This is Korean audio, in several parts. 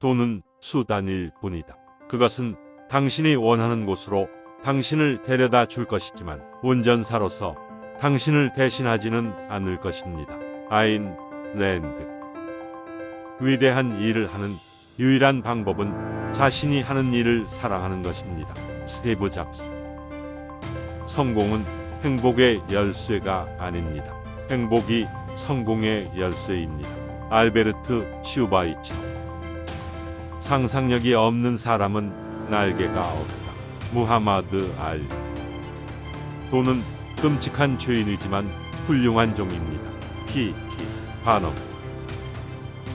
돈은 수단일 뿐이다. 그것은 당신이 원하는 곳으로 당신을 데려다 줄 것이지만 운전사로서 당신을 대신하지는 않을 것입니다. 아인 랜드. 위대한 일을 하는 유일한 방법은 자신이 하는 일을 사랑하는 것입니다. 스티브 잡스. 성공은 행복의 열쇠가 아닙니다. 행복이 성공의 열쇠입니다. 알베르트 슈바이처. 상상력이 없는 사람은 날개가 없다. 무하마드 알. 돈은 끔찍한 죄인이지만 훌륭한 종입니다. 키 키 반엄.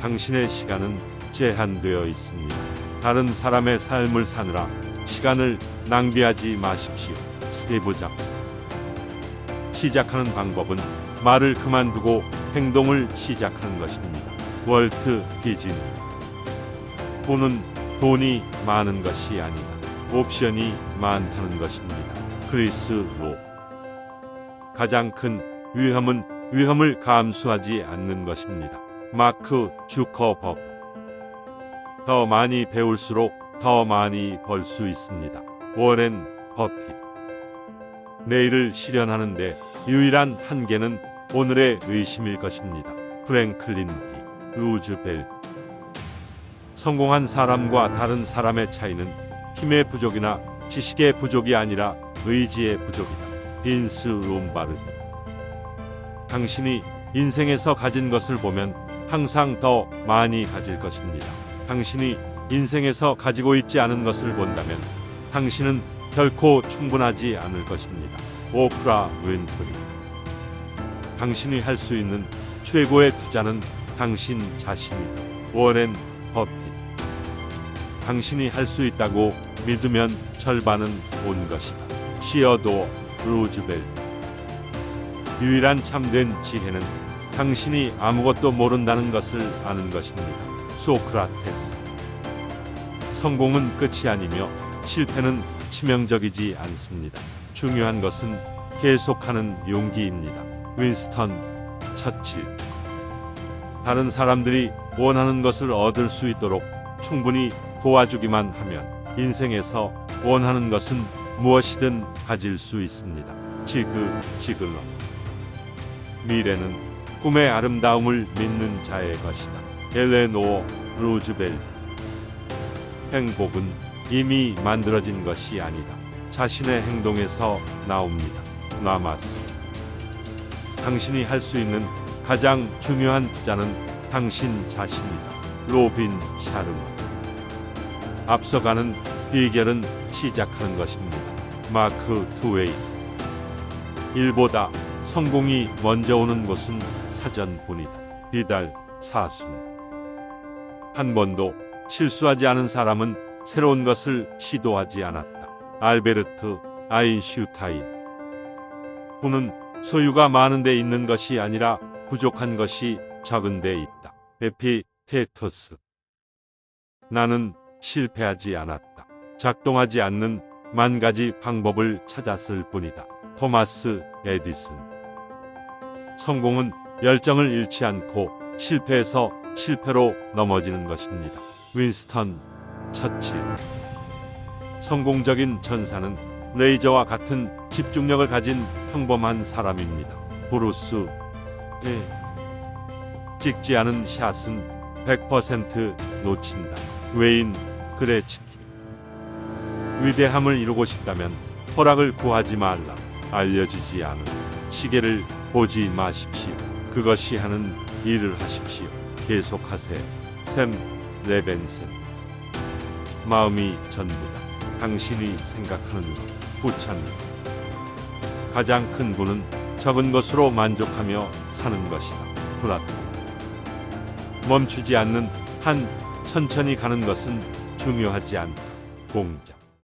당신의 시간은 제한되어 있습니다. 다른 사람의 삶을 사느라 시간을 낭비하지 마십시오. 스티브 잡스. 시작하는 방법은 말을 그만두고 행동을 시작하는 것입니다. 월트 디즈니. 돈은 돈이 많은 것이 아니다. 옵션이 많다는 것입니다. 크리스 로. 가장 큰 위험은 위험을 감수하지 않는 것입니다. 마크 주커버그. 더 많이 배울수록 더 많이 벌 수 있습니다. 워렌 버핏. 내일을 실현하는데 유일한 한계는 오늘의 의심일 것입니다. 프랭클린 디 루즈벨트. 성공한 사람과 다른 사람의 차이는 힘의 부족이나 지식의 부족이 아니라 의지의 부족이다. 빈스 롬바르드. 당신이 인생에서 가진 것을 보면 항상 더 많이 가질 것입니다. 당신이 인생에서 가지고 있지 않은 것을 본다면 당신은 결코 충분하지 않을 것입니다. 오프라 윈프리. 당신이 할 수 있는 최고의 투자는 당신 자신이다. 워렌 버핏. 당신이 할 수 있다고 믿으면 절반은 온 것이다. 시어도 루즈벨트. 유일한 참된 지혜는 당신이 아무것도 모른다는 것을 아는 것입니다. 소크라테스. 성공은 끝이 아니며 실패는 치명적이지 않습니다. 중요한 것은 계속하는 용기입니다. 윈스턴 처칠. 다른 사람들이 원하는 것을 얻을 수 있도록 충분히 도와주기만 하면 인생에서 원하는 것은 무엇이든 가질 수 있습니다. 지그 지글러. 미래는 꿈의 아름다움을 믿는 자의 것이다. 엘레노어 루즈벨트. 행복은 이미 만들어진 것이 아니다. 자신의 행동에서 나옵니다. 나마스. 당신이 할 수 있는 가장 중요한 투자는 당신 자신이다. 로빈 샤르마. 앞서가는 비결은 시작하는 것입니다. 마크 투웨이. 일보다 성공이 먼저 오는 곳은 사전뿐이다. 비달 사순. 한 번도 실수하지 않은 사람은 새로운 것을 시도하지 않았다. 알베르트 아인슈타인. 부는 소유가 많은 데 있는 것이 아니라 부족한 것이 적은 데 있다. 에피테토스. 나는 실패하지 않았다. 작동하지 않는 만 가지 방법을 찾았을 뿐이다. 토마스 에디슨. 성공은 열정을 잃지 않고 실패에서 실패로 넘어지는 것입니다. 윈스턴 처칠. 성공적인 천사는 레이저와 같은 집중력을 가진 평범한 사람입니다. 브루스 예. 찍지 않은 샷은 100% 놓친다. 웨인 그레치키. 위대함을 이루고 싶다면 허락을 구하지 말라. 알려지지 않은 시계를 보지 마십시오. 그것이 하는 일을 하십시오. 계속하세요. 샘 레벤슨. 마음이 전부다. 당신이 생각하는 것. 부차입니다. 가장 큰 부는 적은 것으로 만족하며 사는 것이다. 플라토. 멈추지 않는 한 천천히 가는 것은 중요하지 않다. 공자.